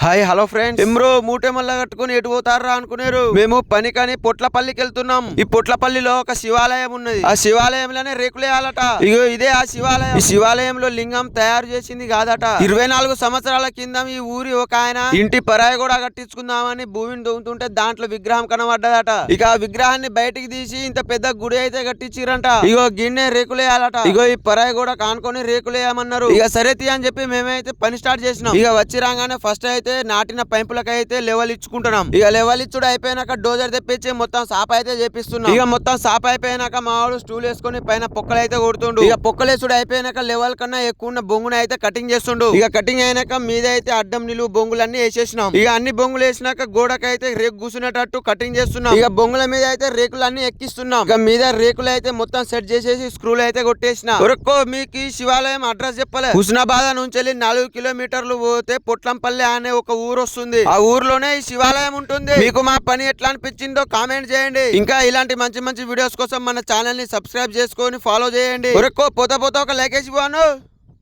Hi hello friends. ఎమ్రో మూటె మల్ల కట్టుకుని ఎటు పోతారా అనుకున్నారు మేము పని కానీ పొట్లపల్లికి వెళ్తున్నాం ఈ పొట్లపల్లిలో ఒక శివాలయం ఉన్నది. ఆ శివాలయంలోనే రేకులేయాలట. ఇగో ఇదే ఆ శివాలయం. ఈ శివాలయంలో లింగం తయారు చేసింది కాదట. ఇరవై నాలుగు సంవత్సరాల కింద ఈ ఊరి ఒక ఆయన ఇంటి పరాయి కూడా కట్టించుకుందామని భూమిని దువ్వుతుంటే దాంట్లో విగ్రహం కనబడ్డదట. ఇక ఆ విగ్రహాన్ని బయటికి తీసి ఇంత పెద్ద గుడి అయితే కట్టించిరంట ఇగో గిన్నె రేకులేయాలట. ఇగో ఈ పరాయి కూడా కానుకొని రేకులేయమన్నారు. ఇక సరే తీ అని చెప్పి మేమైతే పని స్టార్ట్ చేసినాం. ఇక వచ్చి రాగానే ఫస్ట్ అయితే నాటిన పైపులకి అయితే లెవెల్ ఇచ్చుకుంటున్నాం ఇక లెవెల్ ఇచ్చుడు అయిపోయినాక డోజర్ తెప్పించి మొత్తం సాప అయితే చేపిస్తున్నాం. ఇక మొత్తం సాప అయిపోయినాక మా వాడు స్టూల్ వేసుకొని పైన పొక్కలు అయితే కొడుతుండు. ఇక పొక్కలేసుడు అయిపోయినాక లెవెల్ కన్నా ఎక్కువ ఉన్న బొంగుని అయితే కటింగ్ చేస్తుండు. ఇక కటింగ్ అయినాక మీద అయితే అడ్డం నిలువు బొంగులన్నీ వేసేసినాం. ఇక అన్ని బొంగులు వేసినాక గోడకి అయితే రేకు కూర్చునేటట్టు కటింగ్ చేస్తున్నాం. ఇక బొంగుల మీద అయితే రేకులు అన్ని ఎక్కిస్తున్నాం. ఇక మీద రేకులు అయితే మొత్తం సెట్ చేసేసి స్క్రూలు అయితే కొట్టేసిన. ఉరక్కో మీకు ఈ శివాలయం అడ్రస్ చెప్పలే. హుస్నాబాద్ నుంచి వెళ్ళి నాలుగు కిలోమీటర్లు పోతే పొట్లంపల్లి అనే ఒక ఊరు వస్తుంది. ఆ ఊర్లోనే ఈ శివాలయం ఉంటుంది. మీకు మా పని ఎట్లా అనిపించిందో కామెంట్ చేయండి. ఇంకా ఇలాంటి మంచి మంచి వీడియోస్ కోసం మన ఛానల్ని సబ్స్క్రైబ్ చేసుకొని ఫాలో చేయండి. ఉరక్కో పోతా పోతా ఒక లైక్ వేసి పోను